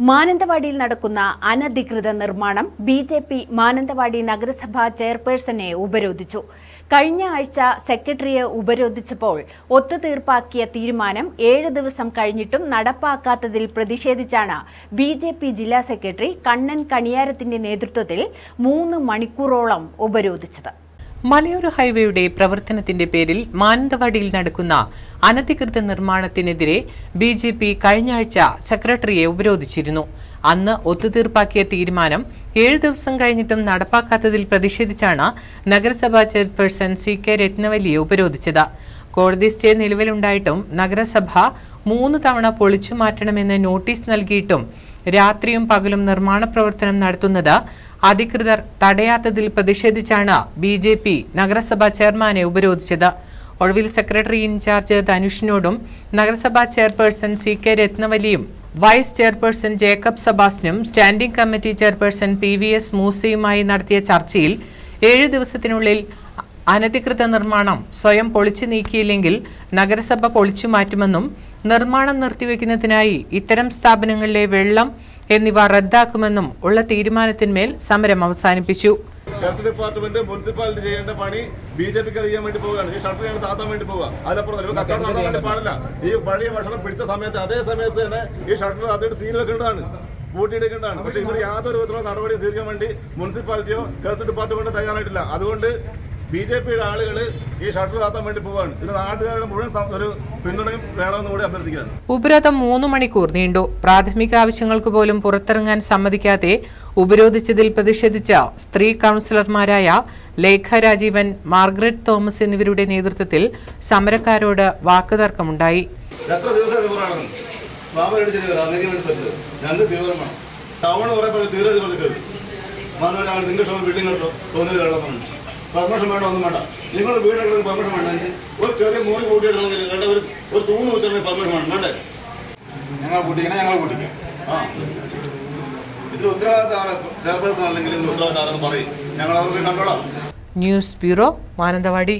മാനന്തവാടിയിൽ നടക്കുന്ന അനധികൃത നിർമ്മാണം ബി ജെ പി മാനന്തവാടി നഗരസഭാ ചെയർപേഴ്സണെ ഉപരോധിച്ചു. കഴിഞ്ഞ ആഴ്ച സെക്രട്ടറിയെ ഉപരോധിച്ചപ്പോൾ ഒത്തുതീർപ്പാക്കിയ തീരുമാനം ഏഴ് ദിവസം കഴിഞ്ഞിട്ടും നടപ്പാക്കാത്തതിൽ പ്രതിഷേധിച്ചാണ് ബി ജെ പി ജില്ലാ സെക്രട്ടറി കണ്ണൻ കണിയാരത്തിന്റെ നേതൃത്വത്തിൽ മൂന്ന് മണിക്കൂറോളം ഉപരോധിച്ചത്. മലയോര ഹൈവേയുടെ പ്രവർത്തനത്തിന്റെ പേരിൽ മാനന്തവാടിയിൽ നടക്കുന്ന അനധികൃത നിർമ്മാണത്തിനെതിരെ ബി ജെ പി കഴിഞ്ഞ ആഴ്ച സെക്രട്ടറിയെ ഉപരോധിച്ചിരുന്നു. അന്ന് ഒത്തുതീർപ്പാക്കിയ തീരുമാനം ഏഴ് ദിവസം കഴിഞ്ഞിട്ടും നടപ്പാക്കാത്തതിൽ പ്രതിഷേധിച്ചാണ് നഗരസഭാ ചെയർപേഴ്സൺ സി കെ രത്നവല്ലിയെ ഉപരോധിച്ചത്. കോടതി സ്റ്റേ നിലവിലുണ്ടായിട്ടും നഗരസഭ മൂന്ന് തവണ പൊളിച്ചു മാറ്റണമെന്ന് നോട്ടീസ് നൽകിയിട്ടും രാത്രിയും പകലും നിർമ്മാണ പ്രവർത്തനം നടത്തുന്നത് അധികൃതർ തടയാത്തതിൽ പ്രതിഷേധിച്ചാണ് ബി ജെ പി നഗരസഭാ ചെയർമാനെ ഉപരോധിച്ചത്. ഒടുവിൽ സെക്രട്ടറി ഇൻചാർജ് ധനുഷിനോടും നഗരസഭാ ചെയർപേഴ്സൺ സി കെ രത്നവലിയും vice chairperson Jacob സബാസിനും standing committee chairperson P V S മൂസയുമായി നടത്തിയ ചർച്ചയിൽ ഏഴു ദിവസത്തിനുള്ളിൽ അനധികൃത നിർമ്മാണം സ്വയം പൊളിച്ചു നീക്കിയില്ലെങ്കിൽ നഗരസഭ പൊളിച്ചു മാറ്റുമെന്നും നിർമ്മാണം നിർത്തിവെക്കുന്നതിനായി ഇത്തരം സ്ഥാപനങ്ങളിലെ വെള്ളം എന്നിവ റദ്ദാക്കുമെന്നും ഉള്ള തീരുമാനത്തിന്മേൽ സമരം അവസാനിപ്പിച്ചു. ഹെൽത്ത് ഡിപ്പാർട്ട്മെന്റ് മുനിസിപ്പാലിറ്റി ചെയ്യേണ്ട പണി ബി ജെ പിക്ക് അറിയാൻ വേണ്ടി പോവുകയാണ്. ഈ ഷട്ടർ ഞങ്ങൾ താത്താൻ വേണ്ടി പോവുക. അതിനപ്പുറം ഇവർ കച്ചവടം നടത്താൻ വേണ്ടി പാടില്ല. ഈ പഴയ ഭക്ഷണം പിടിച്ച സമയത്ത് അതേ സമയത്ത് തന്നെ ഈ ഷട്ടർ അതിന്റെ സീൽ വെക്കേണ്ടതാണ് പൂട്ടിയെടുക്കേണ്ടതാണ് പക്ഷെ ഇവർ യാതൊരു വിധത്തിലുള്ള നടപടി സ്വീകരിക്കാൻ വേണ്ടി മുനിസിപ്പാലിറ്റിയോ ഹെൽത്ത് ഡിപ്പാർട്ട്മെന്റോ തയ്യാറായിട്ടില്ല. അതുകൊണ്ട് ബി ജെ പിയുടെ ആളുകൾ ഈ ഷട്ടർ താത്താൻ വേണ്ടി പോവാണ്. ഇതിന് നാട്ടുകാരുടെ മുഴുവൻ ഒരു പിന്തുണയും വേണമെന്ന് കൂടി അഭ്യർത്ഥിക്കുകയാണ്. ഉപരോധം മൂന്ന് മണിക്കൂർ നീണ്ടു. പ്രാഥമിക ആവശ്യങ്ങൾക്ക് പോലും പുറത്തിറങ്ങാൻ സമ്മതിക്കാതെ ഉപരോധിച്ചതിൽ പ്രതിഷേധിച്ച സ്ത്രീ കൗൺസിലർമാരായ ലേഖ രാജീവൻ മാർഗ്രറ്റ് തോമസ് എന്നിവരുടെ നേതൃത്വത്തിൽ സമരക്കാരോട് വാക്കുതർക്കമുണ്ടായി. എത്ര ദിവസം ടൗൺ കുറെ പേര് തീരെ കൊടുക്കരുത് മാനവ ഞങ്ങൾ ഷോപ്പ് ബിൽഡിംഗ് എടുത്തോ? വെള്ളം പെർമിഷൻ വേണ്ട ഒന്നും വേണ്ട. നിങ്ങൾ വീടെടുക്കുന്ന പെർമിഷൻ വേണ്ട. ഒരു ചെറിയ മുറി കൂട്ടി എടുക്കണമെങ്കിൽ വേണ്ട ഒരു ഒരു തൂണ് വെച്ചിട്ടുണ്ടെങ്കിൽ പെർമിഷൻ വേണം. വേണ്ടേ? ഞങ്ങൾ കൂട്ടിക്കണേ ഞങ്ങൾ കൂട്ടിക്കാം ആ. ഇതിൽ ഉത്തരവാദിത്തം ആരാ ചെയർപേഴ്സൺ അല്ലെങ്കിൽ ഇതിൽ ഉത്തരവാദിത്തം പറയും. ഞങ്ങൾ അവർക്ക് കണ്ടോളാം. News bureau Mananthavady.